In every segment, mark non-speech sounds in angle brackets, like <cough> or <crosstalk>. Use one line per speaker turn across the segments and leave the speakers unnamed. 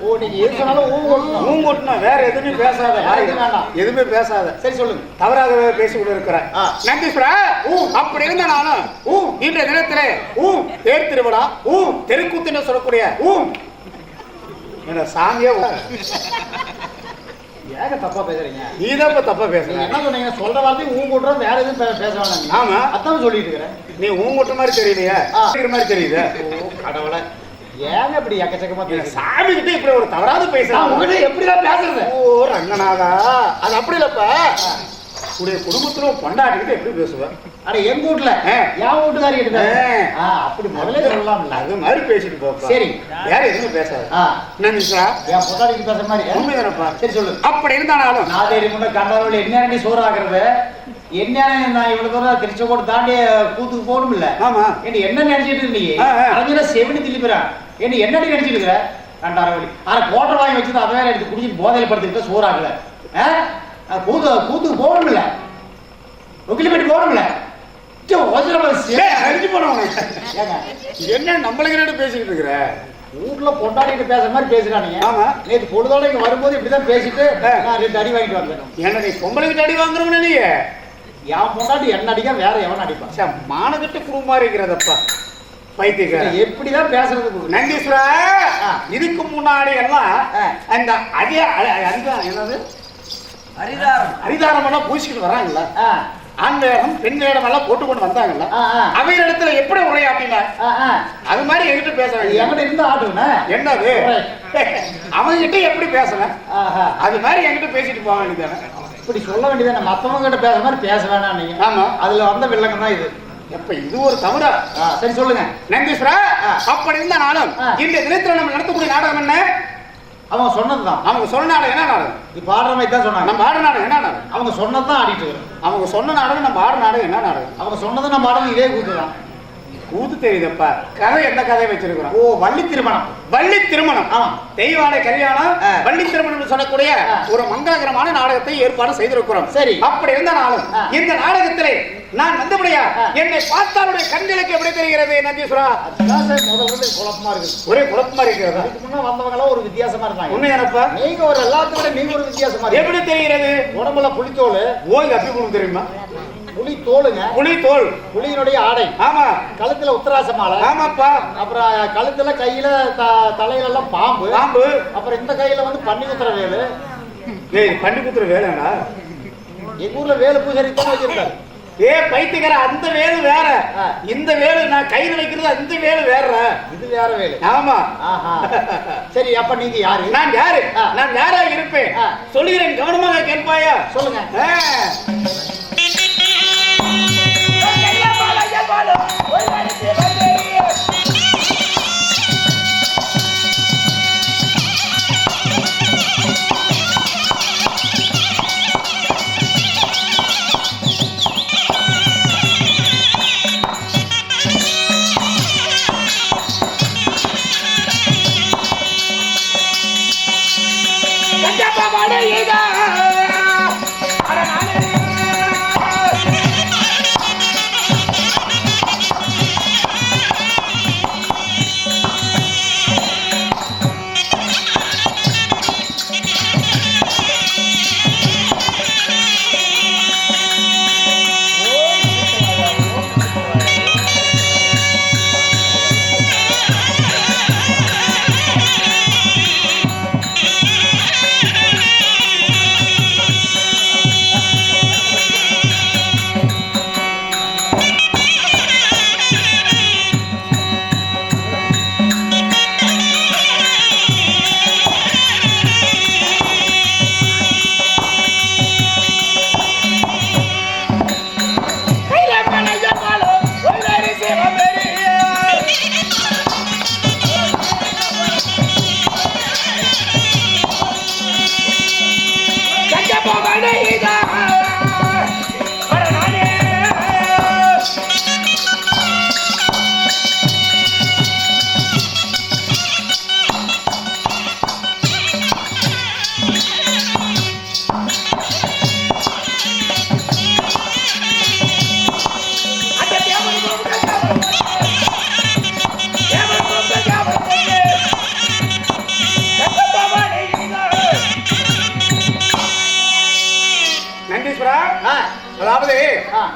ஓ நீங்க எது சொன்னாலும் ஊ ஓட்டணும்
ஊங்கொட்டினா வேற எதுவுமே பேசாத
வேண்டாம்.
எதுவுமே பேசாத.
சரி சொல்லுங்க.
தவறாகவே பேசி கொண்டு இருக்கிறேன். நந்தீஸ்வரா
ஊ.
அப்படி இருந்த நானும்
ஊ.
இன்றைய தினத்திலே
ஊ.
தேர் திருவிழா
ஊ.
தெருக்கூத்துன்னு சொல்லக்கூடிய
ஊ.
என்ன சாமியே
ஏக தப்பா பேசுறீங்க?
நீதான் இப்ப தப்பா பேசுற.
என்ன சொன்னீங்க? சொல்ற வார்த்தை ஊ போட்டுறோம் வேற எதுவும் பேச வேணாம்
ஆமா.
அதான் சொல்லிட்டு இருக்கிறேன்.
நீ ஊங்கொட்ட மாதிரி தெரியலையா. மாதிரி தெரியுது.
கடவுளை. ஏங்க இப்படி எக்கச்சக்கமா பேசுறீங்க?
சாமி கிட்ட இப்படி ஒரு தவறாத
நான்
பேசுறான்
உங்ககிட்ட எப்படிதான் பேசுறது?
ஓ ரங்கநாதா அது அப்படி இல்லப்ப. உடைய குடும்பத்துல பொண்டாட்டிக்கிட்ட எப்படி பேசுவ?
அட எங்க வீட்ல
ஆ.
என் வீட்டுக்காரி கிட்ட அப்படி முதல்ல சொல்லலாம்ல.
அது மாதிரி பேசிட்டு போப்பா
சரி.
வேற எதுவும் பேசாத. நந்திசா
என் பொண்டாட்டிக்கு பேசுற மாதிரி? ஆ?
உண்மைதானப்பா?
சரி சொல்லு.
அப்படி இருந்தாலும்
நாதேரி முன்ன கண்டவர்கள் என்ன சோறு ஆக்குறது? என்ன இவ்வளவு தூரம் திருச்செங்கோடு தாண்டி கூத்துக்கு போகணும்ல.
ஆமா.
என்ன என்ன நினைச்சிட்டு இருந்தீங்க. அறிஞர செவனி திருப்பிறான் என்ன என்னடி நினைச்சிட்டு இருக்கிற கண்டாரவழி ஆனா கோட்டை வாங்கி வச்சு அதை வேற எடுத்து குடிச்சு போதையில படுத்துக்கிட்டு சோறு ஆகல கூத்து கூத்துக்கு சே-
ஏய், அழிஞ்சு போனவனே
ஏங்க.
என்ன நம்மளுக்கு பேசிக்கிட்டு இருக்கிற?
வீட்டுல பொண்டாடிட்டு பேசுற மாதிரி பேசுறானுங்க
ஆமா.
நேத்து பொழுதோட இங்க வரும்போது இப்படிதான் பேசிட்டு. நான் ரெண்டு அடி வாங்கிட்டு வந்தேன்.
என்ன நீ பொம்பளைக்கு அடி வாங்குறவன நீ?
என் பொண்டாட்டி என்ன அடிக்க வேற எவன் அடிப்பான்?
சே, மானகட்டு குடும்பமா இருக்கிறதப்பா பைத்தியக்கார
எப்படிதான் பேசுறது ஆ.
இதுக்கு முன்னாடி எல்லாம்
ஆ.
அந்த அதே என்னது?
ஹரிதாரம்.
ஹரிதாரம் எல்லாம் பூசிக்கிட்டு வராங்கல்ல?
ஆ,
ஆண் வேடம் பெண் வேடம் எல்லாம் போட்டு கொண்டு வந்தாங்கல்ல. அவைய இடத்துல எப்படி
ஆ, ஆ.
அது மாதிரி என்கிட்ட பேச வேண்டிய
என்கிட்ட இருந்து ஆட்டுவனே?
என்னது? அவன்கிட்ட எப்படி
ஆஹா.
அது மாதிரி என்கிட்ட பேசிட்டு போக வேண்டியதானே
இப்படி சொல்ல வேண்டியதானே மத்தவங்க கிட்ட பேசுற மாதிரி பேச வேணாம் நீங்க.
ஆமா.
அதுல வந்த வில்லங்க தான் இது.
எப்ப இது ஒரு தவறா?
சரி சொல்லுங்க.
நந்தீஸ்வரா. அப்படி இருந்த நாளும். இந்த தினத்துல நம்ம நடத்தக்கூடிய நாடகம் என்ன?
அவங்க சொன்னதுதான்
அவங்க சொன்ன நாடகம் என்ன நாடகம்?
இப்ப ஆடுற மாதிரி தான் சொன்னாங்க.
நம்ம ஆடு நாடகம் என்ன நாடகம்?
அவங்க சொன்னதுதான் ஆடிட்டு இருக்கிறோம்
அவங்க சொன்ன நாடகம் நம்ம ஆடு நாடகம் என்ன நாடகம்?
அவங்க சொன்னது நம்ம ஆடுறது இதே கூத்துதான்
கூத்து தெரியுதப்பா. கதை என்ன கதை வச்சிருக்கிறோம்?
ஓ வள்ளி திருமணம்.
வள்ளி திருமணம்.
ஆமா.
தெய்வானை கல்யாணம். வள்ளி திருமணம் சொல்லக்கூடிய. ஒரு மங்களகரமான நாடகத்தை ஏற்பாடு செய்திருக்கிறோம்.
சரி.
அப்படி இருந்த நாளும். இந்த நாடகத்திலே நான் வந்தபடியா. என்னை பார்த்தாலுடைய கண்களுக்கு எப்படி தெரிகிறது? நந்தீஸ்வரா
முதல்ல குழப்பமா இருக்குது.
ஒரே குழப்பமா இருக்கிறதா?
அதுக்கு முன்ன வந்தவங்க ஒரு வித்தியாசமா இருந்தாங்க.
உண்மையானப்பா
நீங்க ஒரு எல்லாத்தையும் விட நீங்க ஒரு வித்தியாசமா இருக்கு
எப்படி தெரிகிறது?
உடம்புல புலித்தோல்
ஓய் அப்படி தெரியுமா?
புலி தோலுங்க
புலி தோல்
புலியினுடைய ஆடை.
ஆமா.
கழுத்துல உத்தராச மாலை
ஆமாப்பா.
அப்புறம் கழுத்துல கையில தலையில எல்லாம் பாம்பு.
பாம்பு.
அப்புறம் இந்த கையில வந்து பன்னி குத்துற வேலு.
ஏய் பண்ணி குத்துற வேலைடா
எங்க ஊர்ல வேலு பூஜாரி தான் வச்சிருக்காரு.
ஏ பைத்தியக்கார அந்த வேலு வேற. இந்த வேலு நான் கையில வைக்கிறது அந்த வேலு வேற.
இது வேற வேலு.
ஆமா.
ஆஹா. சரி அப்ப நீங்க யாரு?
நான் யாரு. நான் யாரா இருப்பேன். சொல்லுகிறேன் கவனமாக கேட்பாயா?
சொல்லுங்க.
ஆ.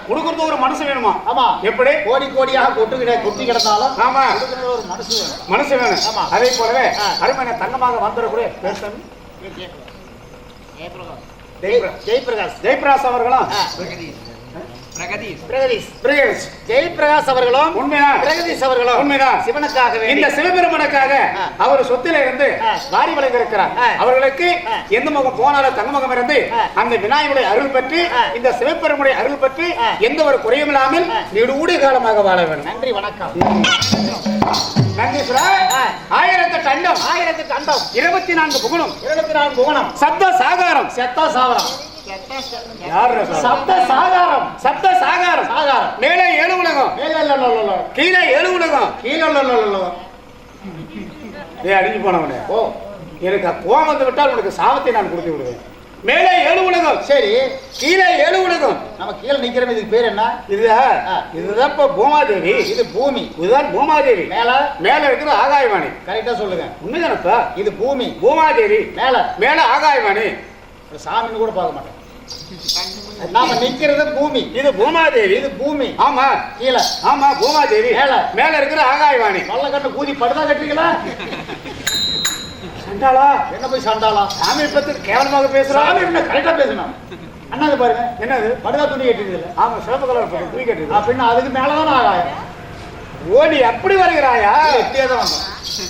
கொடுக்கறது ஒரு மனசு வேணுமா?
ஆமா.
எப்படி?
கோடி கோடியாக கொட்டு கிட கொட்டி கிடந்தாலும்
ஆமா.
ஒரு மனசு வேணும்.
மனசு வேணும்.
ஆமா.
அதே போலவே. அருமையான தங்கமாக வந்துடக்கூடிய பேசணும்
ஜெய்- ஜெயபிரகாஷ்.
ஜெயபிராஸ் அவர்களும்
ஆ.
பிரகதீஷ்
பிரகதீஷ் ஜெயபிரகாஷ் அவர்களும்
உண்மைதான்
பிரகதீஷ் அவர்களும்
உண்மைதான்
சிவனுக்காக
இந்த சிவபெருமனுக்காக. அவர் சொத்தில இருந்து. வாரி வழங்கியிருக்கிறார். அவர்களுக்கு. எந்த முகம் போனாலும் தங்க முகம் இருந்து. அந்த விநாயகருடைய அருள் பெற்று. இந்த சிவபெருமுடைய அருள் பெற்று. எந்த ஒரு குறையும் இல்லாமல்
ஆ.
நெடுகூடிய காலமாக வாழ வேண்டும்
நன்றி வணக்கம்
நன்றி. ஆயிரத்து அண்டம்
ஆயிரத்துக்கு அண்டம்
இருபத்தி நான்கு புகழும்
இருபத்தி நாலு புவனம்
சப்த சாகாரம்
செத்தா சாவரம் சப்த சாகாரம்.
சப்த சாகாரம்.
சாகாரம்.
மேலே ஏழு உலகம்.
மேல இல்ல இல்ல இல்ல
கீழே ஏழு உலகம்.
கீழே இல்ல இல்ல இல்ல
ஏய் அடிஞ்சு போனவனே.
ஓ.
எனக்கு கோபம் வந்து விட்டால் உனக்கு சாபத்தை நான் கொடுத்து விடுவேன். மேலே ஏழு உலகம்.
சரி.
கீழே ஏழு உலகம்.
நம்ம கீழே நிக்கிறோம். இதுக்கு பேர் என்ன?
இதுதா
ஆ.
இதுதான் இப்ப பூமாதேவி.
இது பூமி.
இதுதான் பூமாதேவி.
மேல?
மேல இருக்கிற ஆகாயவாணி.
கரெக்டா சொல்லுங்க.
உண்மைதானப்பா?
இது பூமி.
பூமாதேவி.
மேல?
மேல ஆகாயவாணி.
சாமின்னு கூட பார்க்க மாட்டோம் நாம நிக்கிறது பூமி.
இது பூமாதேவி.
இது பூமி.
ஆமா.
கீழே.
ஆமா பூமாதேவி.
மேல.
மேல இருக்கிற ஆகாயவாணி.
நல்ல கண்ணு கூதி படுதா கட்டுறீங்களா?
சண்டாளா?
என்ன போய் சண்டாளா?
சாமி பத்தி கேவலமாக பேசுறா.
சாமி என்ன கரெக்டா பேசணும் அண்ணாது பாருங்க.
என்னது?
படுதா துணி கட்டிருக்குல்ல
ஆமா சிவப்பு கலர் தூக்கி கட்டுது
அப்படின்னா அதுக்கு மேலதான் ஆகாயம்.
ஓடி அப்படி வருகிறாயா
எப்படியே தான் வந்தோம்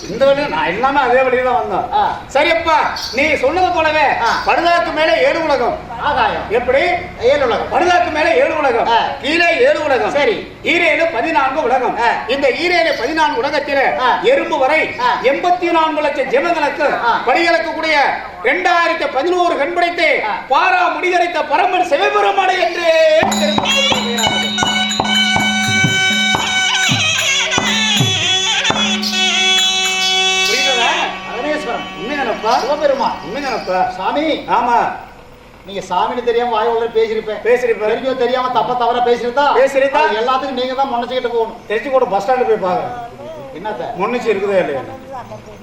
இந்த வழியில நான் எல்லாமே அதே வழியில தான் வந்தோம். சரியப்பா நீ சொன்னது போலவே. படுதாக்கு மேல ஏழு உலகம்
ஆகாயம்
எப்படி
ஏழு உலகம்
படுதாக்கு மேல ஏழு உலகம். கீழே ஏழு உலகம்
சரி.
ஈரேழு பதினான்கு உலகம். இந்த ஈரேழு பதினான்கு உலகத்தில. எறும்பு வரை. எண்பத்தி நான்கு லட்சம் ஜெமங்களுக்கு
ஆ.
படிகளுக்கக்கூடிய இரண்டாயிரத்தி பதினோரு கண் படைத்து
ஆ.
பாரா முடிதரைத்த பரமன் சிவபெருமானை என்று உண்மைதானப்பா
சிவபெருமான். சாமி.
ஆமா.
நீங்க சாமின்னு தெரியாம வாய் உள்ள பேசிருப்பேன்
பேசிருப்ப
தெரிஞ்சோ தெரியாம தப்ப தவற பேசிருந்தா
பேசிருந்தா?
எல்லாத்துக்கும் நீங்க தான் மன்னிச்சுக்கிட்டு போகணும்.
தெரிச்சுக்கோட பஸ் ஸ்டாண்டு போய்
என்னத்த?
முன்னிச்சு இருக்குதா இல்லையா?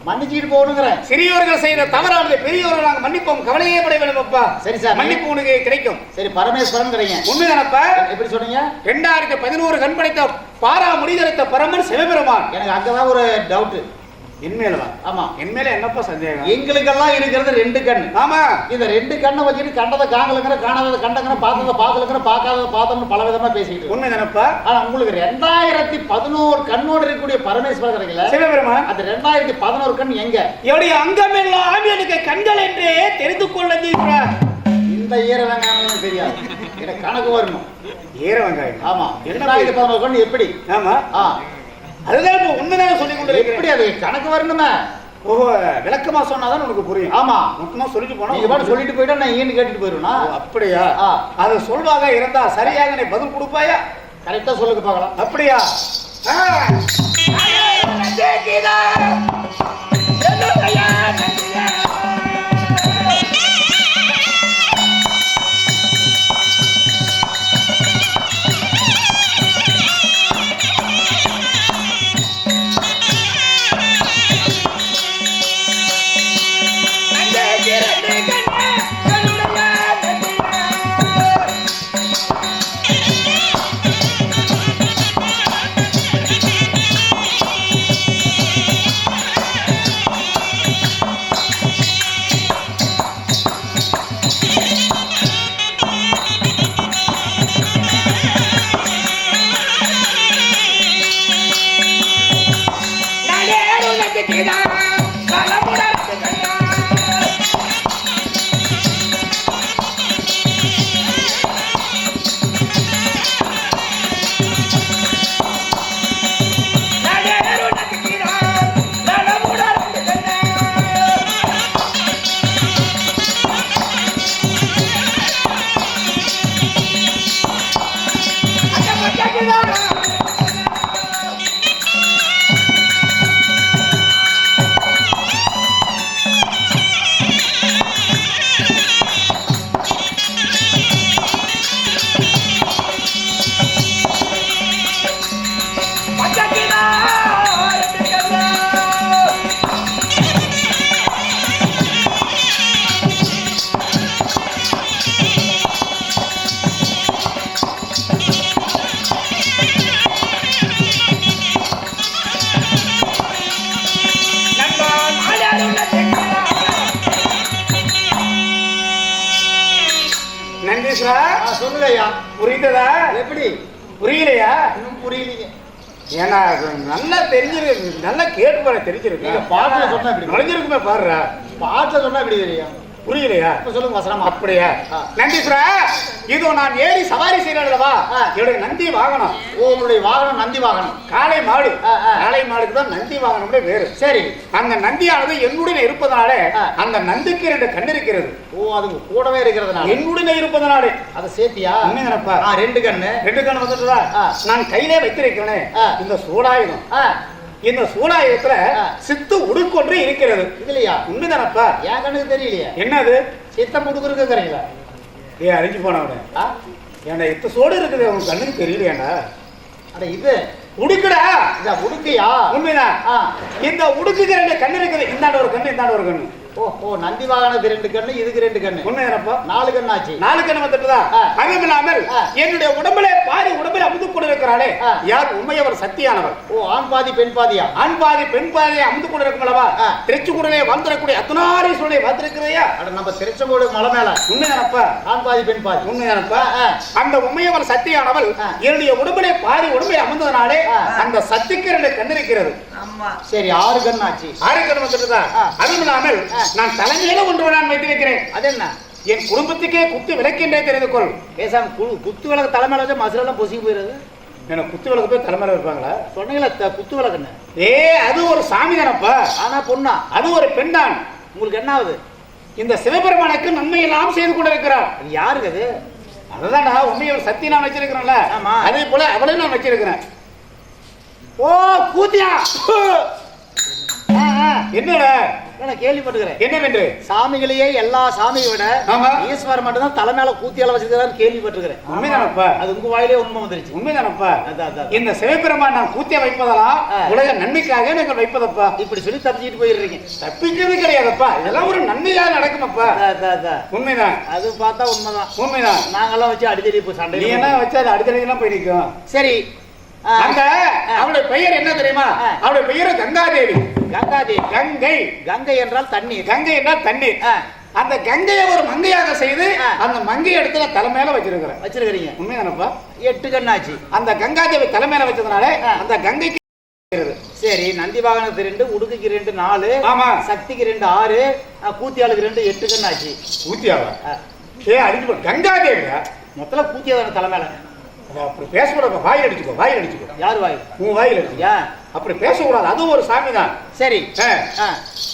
மன்னிச்சுக்கிட்டு போகணுங்கிறேன்
சிறியோர்கள் செய்த தவறானது பெரியோர்கள் நாங்கள் மன்னிப்போம். கவலையே பட வேண்டும் அப்பா.
சரி சார்.
மன்னிப்பு உனக்கு கிடைக்கும்.
சரி பரமேஸ்வரன்ங்கிறீங்க.
உண்மைதானப்பா
எப்படி சொன்னீங்க?
ரெண்டாயிரத்தி பதினோரு கண் படைத்த பாரா முடிதரைத்த பரமன் சிவபெருமான்.
எனக்கு அங்கதான் ஒரு டவுட்
என்மேலவா
ஆமா.
என்மேல என்னப்பா சந்தேகம்?
எங்களுக்கெல்லாம் இருக்கிறது ரெண்டு கண்ணு
ஆமா.
இந்த ரெண்டு கண்ணை வச்சுட்டு கண்டதை காங்கலுங்கிற காணாததை கண்டங்கிற பார்த்ததை பார்க்கலுங்கிற பார்க்காததை பார்த்தோம்னு பல விதமா பேசிக்கிட்டு இருக்கோம்.
உண்மைதானப்பா?
ஆனா உங்களுக்கு ரெண்டாயிரத்தி பதினோரு கண்ணோடு இருக்கக்கூடிய பரமேஸ்வரர் கிடைக்கல
சிவபெருமான்.
அந்த ரெண்டாயிரத்தி பதினோரு கண் எங்க?
என்னுடைய அங்கமெல்லாம் எனக்கு கண்கள் என்றே தெரிந்து கொள்ள தீர்க்கிறார்
இந்த ஈர வெங்காயம் தெரியாது. எனக்கு கணக்கு வரணும்.
ஈர வெங்காயம்.
ஆமா. ரெண்டாயிரத்தி பதினோரு கண் எப்படி?
ஆமா.
ஆ.
அதுதான் இப்போ உண்மைதானே சொல்லிக் கொண்டு
எப்படி அது கணக்கு வரணுமே?
ஓஹோ விளக்கமா சொன்னாதான் உனக்கு புரியும்.
ஆமா.
மொத்தமா சொல்லிட்டு போனா
பாட்டு சொல்லிட்டு போயிட்டா நான் ஈன்னு கேட்டுட்டு போயிருவேனா?
ஓ, அப்படியா?
ஆ.
அது சொல்வாக இருந்தா சரியாக நீ பதில் கொடுப்பாயா?
கரெக்டா சொல்லுங்க பார்க்கலாம்.
அப்படியா?
Get!
ஏன்னா நல்லா தெரிஞ்சிருக்கு. நல்லா கேட்டு பாரு தெரிஞ்சிருக்கு.
பாட்டுல சொன்னா இப்படி
நுழைஞ்சிருக்குமே பாருடா.
பாட்டுல சொன்னா இப்படி தெரியும்
புரியலையா
சொல்லுங்க வசனமா.
அப்படியா?
ஆ.
நந்தீஸ்வரா இதோ நான் ஏறி சவாரி செய்யறதுலவா. என்னுடைய நந்தி வாகனம்.
ஓ உங்களுடைய வாகனம் நந்தி வாகனம்.
காளை மாடு. காளை மாடுக்கு தான் நந்தி வாகனம்னே வேறு.
சரி.
அந்த நந்தியானது என்னுடன் இருப்பதனால. அந்த நந்திக்கு ரெண்டு கண் இருக்கிறது.
ஓ அது கூடவே இருக்கிறதுனால.
என்னுடன் இருப்பதனாலே.
அதை சேர்த்தியா? ஆ ரெண்டு கண்ணு
ரெண்டு கண் வந்துட்டுதா. நான் கையிலே வைத்திருக்கிறேனே. இந்த சூடாயுதம். இந்த சூடாயுதத்துல. சித்து உடுக்கொன்று இருக்கிறது.
இதுலயா?
உண்மைதானப்பா?
என் கண்ணுக்கு தெரியலையே.
என்னது?
சித்தம் முடுக்குறீங்களா
ஏ அழிஞ்சு போனவன
ஆ?
ஏன்டா இத்த சோடு இருக்குது உன் கண்ணுக்கு தெரியலையாண்டா?
அட இது
உடுக்குடா.
இந்த உடுக்கையா?
உண்மைதான். இந்த உடுக்குக்கு ரெண்டு கண்ணு இருக்குது இந்தாண்ட ஒரு கண்ணு இந்தாண்ட ஒரு கண்ணு.
ஓ ஓ நந்தி வாகனத்துக்கு ரெண்டு கண்ணு இதுக்கு ரெண்டு கண்ணு.
உண்மைதானப்பா
நாலு கண்ணாச்சு
நாலு கண்ணு வந்துட்டுதா. அதுவும் இல்லாமல். என்னுடைய உடம்புல பாதி உடம்புல அமுது கொண்டு இருக்கிறாளே. யார்? உண்மையவர் சத்தியானவர்.
ஓ ஆண் பாதி பெண் பாதியா?
ஆண் பாதி பெண் பாதி அமுது கொண்டு இருக்கும் அல்லவா. திருச்சிக்குடலே வாழ்ந்துடக்கூடிய அத்தனாரீஸ்வரனை பார்த்திருக்கிறையா?
அட நம்ம திருச்செங்கோடு மலை மேல.
உண்மைதானப்பா
ஆண் பாதி பெண் பாதி. ஆ.
அந்த உண்மையவர் சத்தியானவள்
ஆ.
என்னுடைய உடம்புல பாதி உடம்பை அமர்ந்ததனாலே. அந்த சத்திக்கு ரெண்டு கண் இருக்கிறது.
சரி ஆறு கண்ணாச்சு
ஆரோக்கியம் வந்துட்டுதா?
ஆ.
அதுவும் இல்லாமல். நான் தலைமையில ஒன்று நான் வைத்து வைக்கிறேன்
அது என்ன
என் குடும்பத்துக்கே குத்து விளக்கின்றே தெரிந்து கொள்.
பேசாம கு- குத்து விளக்கு தலைமையில வச்சா மசுரெல்லாம் பொசுக்கி போயிருது
எனக்கு குத்து விளக்கு போய் தலைமையில இருப்பாங்களா
சொன்னீங்களா த- குத்து விளக்குன்னு
ஏ அது ஒரு சாமி தானப்பா?
ஆனா பொண்ணா?
அது ஒரு பெண்தான்
உங்களுக்கு என்ன ஆகுது?
இந்த சிவபெருமானுக்கு நன்மை எல்லாம் செய்து கொண்டிருக்கிறார்.
அது யாருக்கு அது?
அதுதான்டா உண்மையை ஒரு சக்தி நான் வச்சிருக்கிறேன்ல
ஆமா.
அதே போல அவளையும் நான் வச்சிருக்கிறேன் ஓ கூத்தியா. என்னடா?
நான் கேள்விப்பட்டுக்கிறேன்
என்னவென்று?
சாமிகளையே எல்லா சாமியை விட
ஆமா.
ஈஸ்வரன் மட்டும்தான் தலை மேல கூத்தியால வச்சிருக்கிறான்னு கேள்விப்பட்டிருக்கிறேன்.
உண்மைதானப்பா
அது உங்க வாயிலே உண்மை வந்துருச்சு.
உண்மைதானப்பா. இந்த சிவபெருமான் நான் கூத்திய வைப்பதெல்லாம். உலக நன்மைக்காக நாங்கள் வைப்பதப்பா?
இப்படி சொல்லி தப்பிச்சுட்டு போயிடுறீங்க
தப்பிக்கிறது கிடையாதுப்பா. இதெல்லாம் ஒரு நன்மையாக நடக்குமப்பா. உண்மைதான்.
அது பார்த்தா உண்மைதான்.
உண்மைதான்.
நாங்கெல்லாம் வச்சு இப்போ
நீ
சண்டை
என்ன வச்சா அது அடுத்தடிக்கெல்லாம் போய் நிற்கும்
சரி
அங்க அவளுடைய பெயர் என்ன தெரியுமா. அவளுடைய பெயர் கங்காதேவி.
கங்காதேவி.
கங்கை.
கங்கை என்றால் தண்ணீர்.
கங்கை என்றால் தண்ணீர். அந்த கங்கையை ஒரு மங்கையாக செய்து. அந்த மங்கை இடத்துல தலைமையில வச்சிருக்கிறேன்
வச்சிருக்கிறீங்க.
உண்மைதானப்பா?
எட்டு கண்ணாச்சு.
அந்த கங்காதேவி தலைமையில வச்சதுனால. அந்த கங்கைக்கு
சரி நந்தி வாகனத்துக்கு ரெண்டு உடுக்குக்கு ரெண்டு நாலு
ஆமா.
சக்திக்கு ரெண்டு ஆறு கூத்தியாளுக்கு ரெண்டு எட்டு கண்ணாச்சு.
ஊத்தியாவா
ஆ,
ஏ அடிச்சு போ கங்காதேவியா?
மொத்தம் கூத்தியா தானே தலை மேல.
அவ அப்படி பேசக்கூடாது வாயில் அடிச்சுக்கோ வாயில் அடிச்சுக்கோ.
யார் வாய்?
உன் வாயில் அடிச்சு
ஏன்
அப்படி பேசக்கூடாது அது ஒரு சாமி தான்
சரி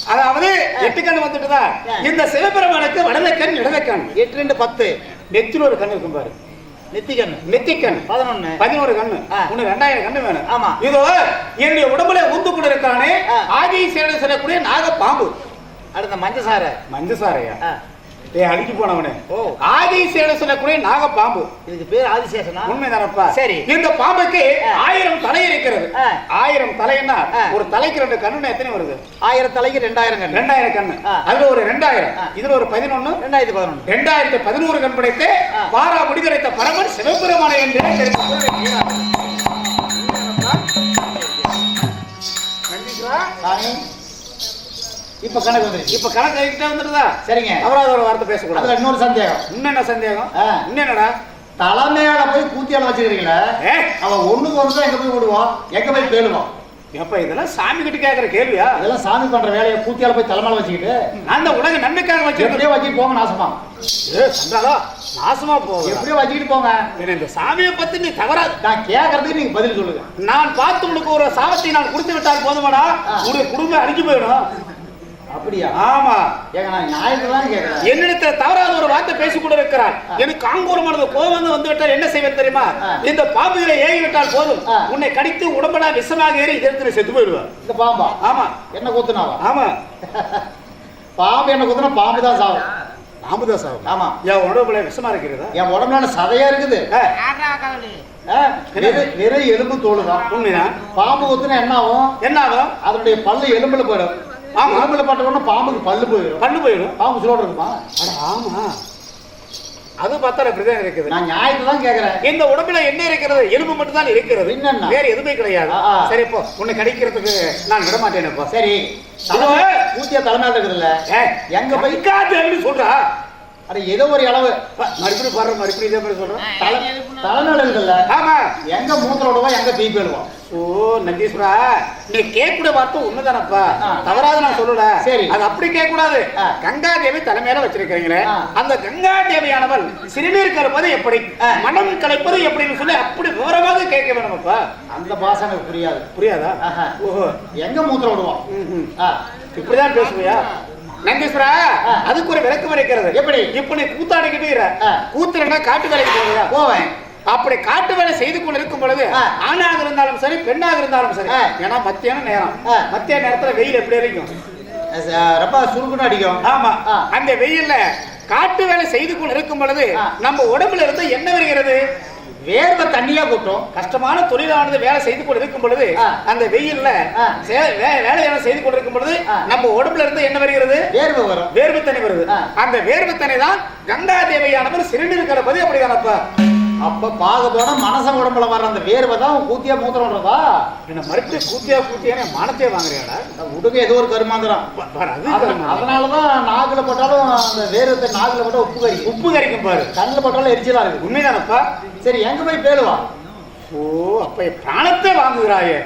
அதாவது எட்டு கண் வந்துட்டுதா?
ஆ.
இந்த சிவபெருமானுக்கு வலது கண் இடது கண்.
எட்டு ரெண்டு பத்து.
நெத்தில ஒரு கண் இருக்கும் பாரு.
நெத்தி கண்ணு.
நெத்திக்கண்
பதினொன்னு.
பதினோரு கண்ணு.
ஆ.
உனக்கு ரெண்டாயிரம் கண்ணு வேணும்.
ஆமா.
இதோ என்னுடைய உடம்புல ஊந்து கொண்டு இருக்கானே. ஆதி சேனை செல்லக்கூடிய நாக பாம்பு
அடுத்த மஞ்சசார
மஞ்சசாரையா ஏ அடிச்சு போனவனே
ஓ
ஆதி சேனை செல்லக்கூடிய நாக பாம்பு
இதுக்கு பேர் ஆதிசேஷனா
உண்மைதானப்பா
சரி.
இந்த பாம்புக்கு. ஆயிரம் தலை இருக்கிறது. ஆயிரம் தலைன்னா. ஒரு தலைக்கு ரெண்டு கண்ணு எத்தனை வருது
ஆயிரம் தலைக்கு ரெண்டாயிரம் கண்ணு
ரெண்டாயிரம் கண்ணு. அதுல ஒரு ரெண்டாயிரம். இதுல ஒரு பதினொன்னு
ரெண்டாயிரத்தி பதினொன்று
ரெண்டாயிரத்தி பதினோரு கண் படைத்து. பாரா முடிதரைத்த பரமன் சிவபெருமானை என்று தெரிந்து
இப்ப கணக்கு வந்துருச்சு.
இப்ப கணக்கு ஆகிட்டே வந்துடுதா?
சரிங்க.
அவராத ஒரு வார்த்தை பேசக்கூடாது.
அதுல இன்னொரு சந்தேகம்.
இன்னும் என்ன சந்தேகம். இன்னும் என்னடா
தலைமையால போய் கூத்தியால வச்சிருக்கீங்களே
ஏ?
அவன் ஒண்ணுக்கு ஒன்று தான் எங்க போய் விடுவான்? எங்க போய் பேணுவான்?
எப்ப இதெல்லாம் சாமி கிட்ட கேக்குற கேள்வியா?
அதெல்லாம் சாமி பண்ற வேலையை கூத்தியால போய் தலைமையில வச்சுக்கிட்டு
அந்த உலக நன்மைக்காக வச்சிருக்கேன்.
எப்படியோ வச்சுட்டு போங்க நாசமா.
ஏ சண்டாளா நாசமா போகுது.
எப்படியோ வச்சுக்கிட்டு போங்க.
இந்த சாமியை பத்தி நீ தவறா
நான் கேட்கறதுக்கு நீங்க பதில் சொல்லுங்க.
நான் பார்த்து உனக்கு ஒரு சாபத்தை நான் கொடுத்து விட்டால் போதுமாடா. உன்னுடைய குடும்பம் அழிஞ்சு போயிடும்.
அப்படியா?
ஆமா.
ஏங்க நான் நியாயத்தை தான் கேட்கறேன்.
என்னிடத்தில் தவறாத ஒரு வார்த்தை பேசிக் கொண்டு இருக்கிறார் எனக்கு ஆங்கூரமானது கோபம் வந்து விட்டால் என்ன செய்வேன் தெரியுமா. இந்த பாம்புகளை ஏறி விட்டால் போதும். உன்னை கடித்து உடம்பெலா விஷமாக ஏறி இதற்கு செத்து போயிடுவேன்.
இந்த பாம்பா?
ஆமா.
என்ன குத்துனாவா
ஆமா. <laughs>
பாம்பு என்ன குத்துனா பாம்பு தான் சாவும்.
பாம்புதான் சாகும்
ஆமா.
என் உடம்புல விஷமா இருக்கிறதா?
என் உடம்புல சதையா இருக்குது. வெறும் எலும்பு தோல் தான்
உண்மைதான்
பாம்பு குத்துனா என்ன ஆகும்?
என்ன ஆகும்?
அதனுடைய பல்லு எலும்புல போயிடும்.
ஆமா.
எலும்புல பட்ட உடனே பாம்புக்கு பல்லு போயிடும்.
கண்ணு போயிடும்.
பாம்பு சுலோட இருக்குமா?
அட ஆமா. அது பார்த்தா அப்படிதான் இருக்குது.
நான் நியாயத்தை தான் கேட்கறேன்
இந்த உடம்புல என்ன இருக்கிறது? எலும்பு மட்டும் தான் இருக்கிறது
என்னென்ன?
வேற எதுவுமே கிடையாது. சரி இப்போ உன்னை கடிக்கிறதுக்கு நான் விட மாட்டேனப்பா
சரி.
இதோ,
பூத்தியா தலைமையில இருக்குதுல்ல? எங்க போய்
கங்காதேவின்னு சொல்றா.
அட ஏதோ ஒரு அளவு.
மறுபடியும் பாரு மறுபடியும் இதே மாதிரி சொல்றேன்
தலை தலைநல இருக்குல்ல
ஆமா.
எங்க மூத்திரம் விடுவோம் எங்க தீ போயிடுவோம்
ஓ நந்தீஸ்வரா நீ கேட்கக்கூடிய வார்த்தை உண்மைதானப்பா. தவறாது நான் சொல்லல
சரி.
அது அப்படி கேட்க கூடாது
ஆ.
கங்கா தேவி தலைமையில வச்சிருக்கீங்களே
ஆ.
அந்த கங்கா தேவியானவள் சிறுநீர் கலப்பது எப்படி. மனம் கலைப்பது எப்படின்னு சொல்லி அப்படி விவரமாக கேட்க வேணுமப்பா
அந்த பாசம் எனக்கு புரியாது
புரியாதா. ஓஹோ
எங்க மூத்திரம் விடுவோம்
இப்படிதான் பேசுவியா நந்தீஸ்வரா. அதுக்கு ஒரு விளக்கம் இருக்கிறது
எப்படி?
இப்ப நீ கூத்தாடிக்கிட்டு. கூத்துறனா காட்டு வேலைக்கு போவியா
போவேன்
அப்படி காட்டு வேலை செய்து கொண்டு இருக்கும் பொழுது. ஆணாக இருந்தாலும் சரி பெண்ணாக இருந்தாலும் சரி. ஏன்னா மத்தியான நேரம். மத்திய நேரத்துல வெயில் எப்படி இருக்கும்
ரொம்ப சுருக்குன்னு அடிக்கும்
ஆமா. அந்த வெயில்ல காட்டு வேலை செய்து கொண்டு இருக்கும் பொழுது. நம்ம உடம்புல இருந்து என்ன வருகிறது
வேர்வை தண்ணியா கொட்டும்
கஷ்டமான தொழிலானது வேலை செய்து கொண்டு இருக்கும் பொழுது. அந்த வெயில்ல
ஆ.
சே- வே- வேலையான செய்து கொண்டு இருக்கும் பொழுது. நம்ம உடம்புல இருந்து என்ன வருகிறது
வேர்வை வரும்
வேர்வை தண்ணி வருது. அந்த வேர்வை தண்ணி தான் கங்கா தேவையானவர் சிறுநீர் கலப்பது அப்படிதானப்பா
அப்ப பார்க்க போனா மனச உடம்புல வர்ற அந்த வேர்வை தான் கூத்தியா மூத்திரம் விடுறதா
என்ன மறுபடியும் கூத்தியா கூத்தியான மானத்தையே வாங்குறியாடா?
உடுங்க ஏதோ ஒரு கருமாந்திரம். அதனாலதான் நாக்குல போட்டாலும் அந்த வேர்வை நாக்குல போட்டா உப்பு கறி
உப்பு கறிக்கும் பாரு.
கண்ணுல போட்டாலும் எரிச்சலா இருக்கு.
உண்மைதானப்பா?
சரி எங்க போய் பேழுவா
ஓ அப்ப பிராணத்தை வாங்குகிறாயே.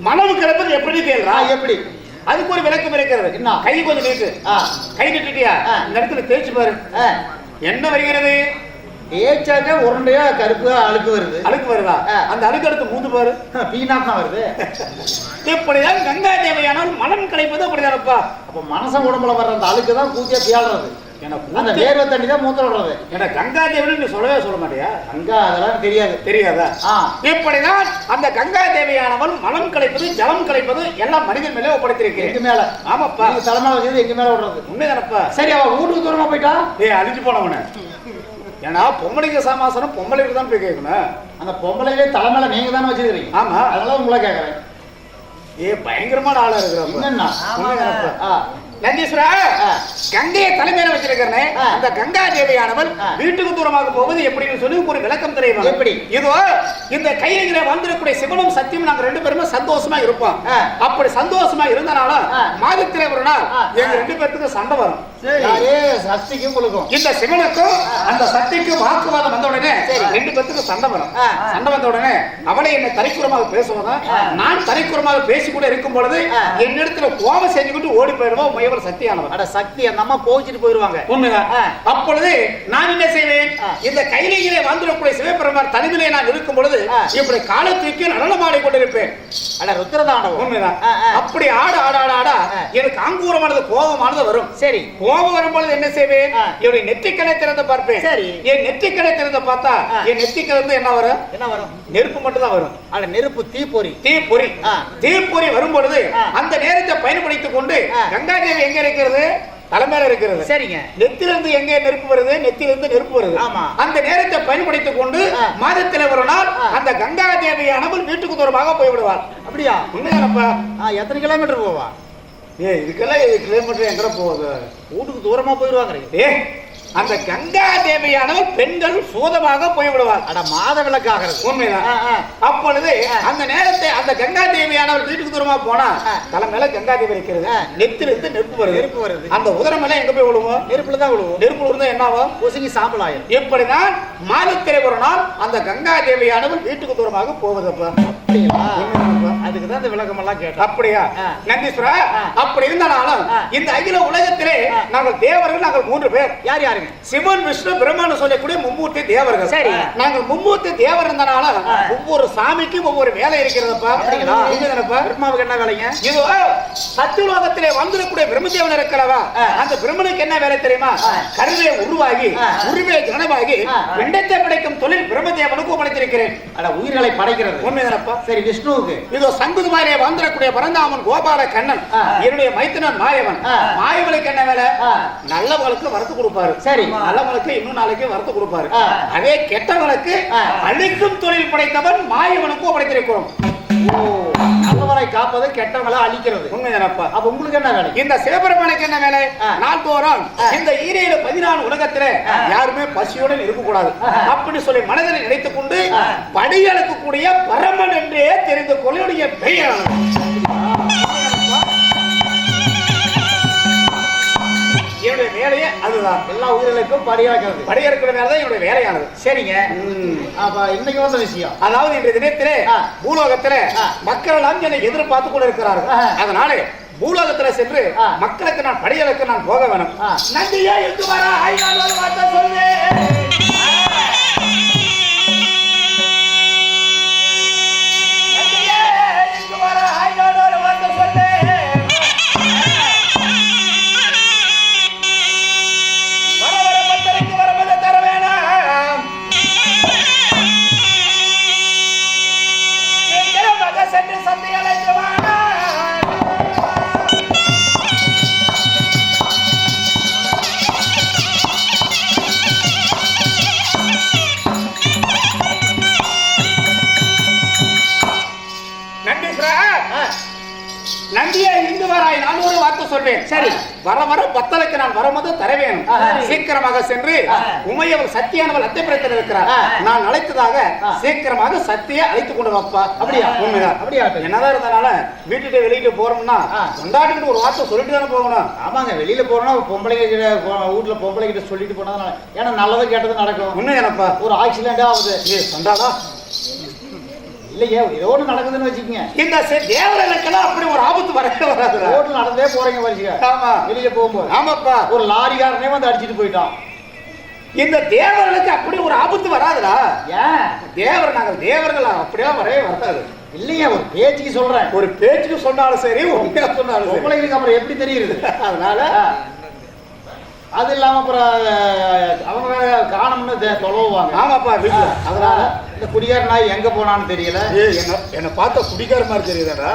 மனம் கிளப்பது எப்படி கேள்றா?
எப்படி?
அதுக்கு ஒரு விளக்கம் இருக்கிறது
என்ன?
கை கொஞ்சம் நீட்டு கை நீட்டுட்டியா
ஆ.
இந்த இடத்துல தேய்ச்சு பாரு. என்ன வருகிறது?
தேய்ச்சாக்க உருண்டையா கருப்பு அழுக்கு வருது.
அழுக்கு வருதா. அந்த அழுக்கு எடுத்து மூந்து பாரு.
பீனாக் தான் வருது.
இப்படிதான் கங்கா தேவையானால் மனம் கலைப்பது அப்படிதானப்பா.
அப்ப மனச உடம்புல வர்ற அந்த அழுக்கு தான் கூத்தியா பியாடுறது அந்த வேர்வை தண்ணி தான் மூத்திரம் விடுறது.
எனக்கு கங்கா தேவின்னு நீ சொல்லவே சொல்ல மாட்டியா?
அங்க அதெல்லாம் தெரியாது.
தெரியாதா? இப்படிதான் அந்த கங்கா தேவியானவள் மனம் கலைப்பது ஜலம் கலைப்பது எல்லாம் மனிதன் மேலே
எங்க
ஒப்படைத்திருக்கிறேன்
மேல?
ஆமாப்பா.
தலைமையில எங்க மேல விடுறது?
உண்மைதானப்பா.
சரி அவ வீட்டுக்கு தூரமா போயிட்டா?
ஏய் அழிஞ்சு போனவன ஏன்னா பொம்பளைங்க சமாசனம் பொம்பளைக்கு தான் போய் கேட்கணும்.
அந்த பொம்பளைவே தலைமையில நீங்க தானே வச்சிருக்கீங்க
ஆமா.
அதனால உங்களை கேக்குறேன்
ஏ பயங்கரமான ஆளா இருக்கிறப்ப
என்னன்னா?
நந்தீஸ்வரா. கங்கையை தலைமையில வச்சிருக்கிறேன். அந்த கங்கா தேவியானவள். வீட்டுக்கு தூரமாக போவது எப்படின்னு சொல்லி ஒரு விளக்கம் தெரியும்
எப்படி?
இதோ இந்த கையில வந்திருக்கூடிய சிவனும் சத்தியம் நாங்க ரெண்டு பேருமே சந்தோஷமா இருப்போம். அப்படி சந்தோஷமா இருந்தனால. மாதத்திலே ஒரு நாள். எங்க ரெண்டு பேர்த்துக்கு சண்டை வரும்
சக்திக்கும் உங்களுக்கும்
இந்த சிவனுக்கும் அந்த சக்திக்கும் வாக்குவாதம் வந்த உடனே. ரெண்டு பேத்துக்கு சண்டை வரும். சண்டை வந்த உடனே அவளை என்ன தரைக்குறமாக பேசுவதா. நான் தரைக்குறமாக பேசி கூட இருக்கும் பொழுது. என்னிடத்துல கோபம் செஞ்சுக்கிட்டு ஓடி போயிடுவோம் முயவர் சக்தியானவர்
அட சக்தி அந்த அம்மா கோச்சிட்டு போயிருவாங்க
உண்மைதான். அப்பொழுது நான் என்ன செய்வேன். இந்த கைலியிலே வந்துடக்கூடிய சிவபெருமான் தனிமையிலே நான் இருக்கும் பொழுது. இப்படி காலை தூக்கி நடனமாடி கொண்டிருப்பேன்
அட ருத்ரதாண்டவம்
உண்மைதான். அப்படி ஆட ஆட ஆட ஆட. எனக்கு அங்கூரமானது கோபமானது வரும்
சரி
கோபம் வரும்பொழுது என்ன செய்வேன். என்னுடைய நெற்றிக்கடை திறந்து பார்ப்பேன்
சரி.
என் நெற்றிக்கடை திறந்து பார்த்தா. என் இருந்து என்ன வரும்
என்ன வரும்
நெருப்பு மட்டும் தான் வரும்
அட நெருப்பு தீப்பொறி
தீப்பொறி. தீப்பொறி வரும்பொழுது
ஆ.
அந்த நேரத்தை பயன்படுத்திக் கொண்டு
ஆ.
கங்காதேவி எங்க இருக்கிறது? தலைமையில இருக்கிறது.
சரிங்க.
நெத்திலிருந்து எங்க நெருப்பு வருது? நெத்திலிருந்து நெருப்பு வருது.
ஆமா.
அந்த நேரத்தை பயன்படுத்திக் கொண்டு. மாதத்தில் ஒரு நாள். அந்த கங்கா தேவியானவள் வீட்டுக்கு தூரமாக போய்விடுவார்
அப்படியா?
உண்மையானப்பா
எத்தனை கிலோமீட்டர் போவா?
ஏ இதுக்கெல்லாம் இது கிலோமீட்டர் எங்கட போகுது?
வீட்டுக்கு தூரமா போயிருவாங்க
ஏ அந்த கங்கா தேவியானவள் பெண்கள் சூதமாக போய்விடுவார்
அட மாத விளக்கு ஆகிறது
உண்மைதான். அப்பொழுது. அந்த நேரத்தை அந்த கங்கா தேவியானவள் வீட்டுக்கு தூரமா போனா. தலை மேல கங்கா தேவி இருக்கிறது
ஆ.
நெத்திலிருந்து நெருப்பு வருது
நெருப்பு வருது.
அந்த உதரம் மேல எங்க போய் விழுவோம்
நெருப்புல தான் விழுவும்
நெருப்பு விழுந்தா என்ன ஆகும்
பொசுங்கி சாம்பல் ஆயிரும்
இப்படிதான் மாதத்திலே ஒரு நாள் அந்த கங்கா தேவியானவள் வீட்டுக்கு தூரமாக போவதப்பா
அப்படியா
உண்மைதானப்பா?
அதுக்கு தான் இந்த விளக்கம் எல்லாம் கேட்டேன்
அப்படியா. நந்தீஸ்வரா. அப்படி இருந்தாலும். இந்த அகில உலகத்திலே. நாங்கள் தேவர்கள் நாங்கள் மூன்று பேர்
யார் யாருங்க
சிவன் விஷ்ணு பிரம்மன் சொல்லக்கூடிய மும்மூர்த்தி தேவர்கள்
சரி.
நாங்கள் மும்மூர்த்தி தேவர் இருந்தனால ஒவ்வொரு சாமிக்கும் ஒவ்வொரு வேலை இருக்கிறதப்பா
அப்படிங்களா? பிரம்மாவுக்கு என்ன வேலைங்க
இது சத்தியலோகத்திலே வந்திருக்கூடிய பிரம்மதேவன் இருக்கிறவா. அந்த பிரம்மனுக்கு என்ன வேலை தெரியுமா கருவே உருவாகி. உருவே ஜனமாகி
ஆ.
பிண்டத்தை படைக்கும் தொழில் பிரம்மதேவனுக்கு படைத்திருக்கிறேன்
அட உயிர்களை படைக்கிறது
உண்மைதானப்பா
சரி விஷ்ணுவுக்கு
இதோ சங்குதுமாரிலே வந்திருக்கூடிய பரந்தாமன் கோபால கண்ணன். என்னுடைய மைத்தனன் மாயவன். மாயவனுக்கு என்ன வேலை
ஆ.
நல்லவங்களுக்கு வரத்து கொடுப்பாரு
சரி.
நல்லவங்களுக்கு இன்னும் நாளைக்கு வரத்து கொடுப்பாரு. அதே கெட்டவனுக்கு. அழிக்கும் தொழில் படைத்தவன் மாயவனுக்கும் படைத்திருக்கிறோம்
ஓ நல்லவரை காப்பது கெட்டவங்களை அழிக்கிறது
உண்மைதானப்பா
அப்ப உங்களுக்கு என்ன வேலை
இந்த சிவபெருமானுக்கு என்ன வேலை. நாள்தோறும். இந்த ஈரையில பதினாலு உலகத்துல யாருமே பசியுடன் இருக்கக்கூடாது அப்படி சொல்லி மனதில் நினைத்துக் கொண்டு
ஆ.
படியளக்கு கூடிய பரமன் என்றே தெரிந்து கொள்ளுடைய பெயர் என்னுடைய வேலையே அதுதான்
எல்லா உயிர்களுக்கும் படியாக்கிறது
படையெடுக்கிற வேலை தான் என்னுடைய வேலையானது
சரிங்க. அப்ப இன்னைக்கு வந்த விஷயம்
அதாவது இன்றைய தினத்திலே. பூலோகத்திலே. மக்கள் எல்லாம் என்னை எதிர்பார்த்து கொண்டு இருக்கிறார்கள். அதனாலே பூலோகத்துல சென்று. மக்களுக்கு நான் படிகளுக்கு நான் போக வேணும். நந்தியே இருந்து வர ஐநாள் ஒரு சீக்கிரமாக சென்று
ஆ.
உமையவள் சத்தியானவள் அத்தைப்புறத்தில் இருக்கிறார்
ஆ.
நான் அழைத்ததாக. சீக்கிரமாக சத்தியை அழைத்துக் கொண்டு வாப்பா
அப்படியா?
உண்மைதான்
அப்படியா?
என்னதான் இருந்தால வீட்டுட்டு வெளியிட்டு போறோம்னா
ஆ.
கொண்டாடிட்டு ஒரு வார்த்தை சொல்லிட்டு தானே போகணும்
ஆமாங்க வெளியில போறோம்னா பொம்பளைங்க கிட்ட வீட்டுல பொம்பளை கிட்ட சொல்லிட்டு போனா ஏன்னா நல்லது கெட்டது நடக்கும்
உண்மை எனப்பா
ஒரு ஆக்சிடென்ட் ஆகுது
சொன்னாடா
இல்லையே ஏதோ ஒண்ணு நடக்குதுன்னு வச்சுக்கோங்க.
இந்த தேவர்களுக்கெல்லாம் அப்படி ஒரு ஆபத்து வரவே வராதுடா
ரோட்ல நடந்தே போறீங்க வச்சுக்க
ஆமா.
வெளியில போகும்போது.
ஆமாப்பா.
ஒரு லாரிக்காரனே வந்து அடிச்சிட்டு போயிட்டான்.
இந்த தேவர்களுக்கு அப்படி ஒரு ஆபத்து வராதுடா.
ஏன்?
தேவர் நாங்கள் தேவர்கள்? அப்படியெல்லாம் வரவே வராது.
இல்லையே ஒரு பேச்சுக்கு சொல்றேன்.
ஒரு பேச்சுக்கு சொன்னாலும் சரி உண்மையா சொன்னாலும்
பொம்பளைங்களுக்கு அப்புறம் எப்படி தெரியுது?
அதனால.
அது இல்லாம அப்புறம் அவங்க வேற காணோம்னு தொலைவாங்க
ஆமாப்பா வீட்டுல
அதனால இந்த குடியார நாய் எங்க போனான்னு தெரியல.
என்ன என்ன பார்த்தா குடிக்கார மாதிரி தெரியுதாடா.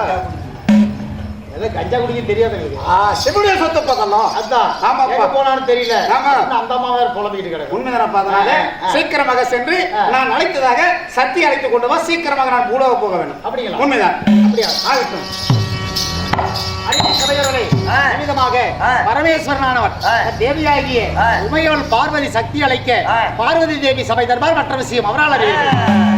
ஏதோ கஞ்சா குடிக்க தெரியாது எங்களுக்கு.
ஆ சிவனுடைய சொத்தை பார்த்தலாம்
அதான்.
ஆமாப்பா.
எங்க போனான்னு தெரியல.
ஆமா.
அந்த அம்மா வேற புலம்பிக்கிட்டு கிடக்கு.
உண்மைதானப்பா அதனால. சீக்கிரமாக சென்று. நான் அழைத்ததாக சக்தி அழைத்து கொண்டு வா சீக்கிரமாக நான் பூலோக போக வேண்டும்.
அப்படிங்களா?
உண்மைதான்.
அப்படியா?
ஆகட்டும்.
புனிதமாக
ஆ.
பரமேஸ்வரனானவர். தேவியாகிய
ஆ.
உமையவள் பார்வதி சக்தி அழைக்க. பார்வதி தேவி சபை தர்பார் மற்ற விஷயம் அவரால் அறிவிக்கிறது
ஆ.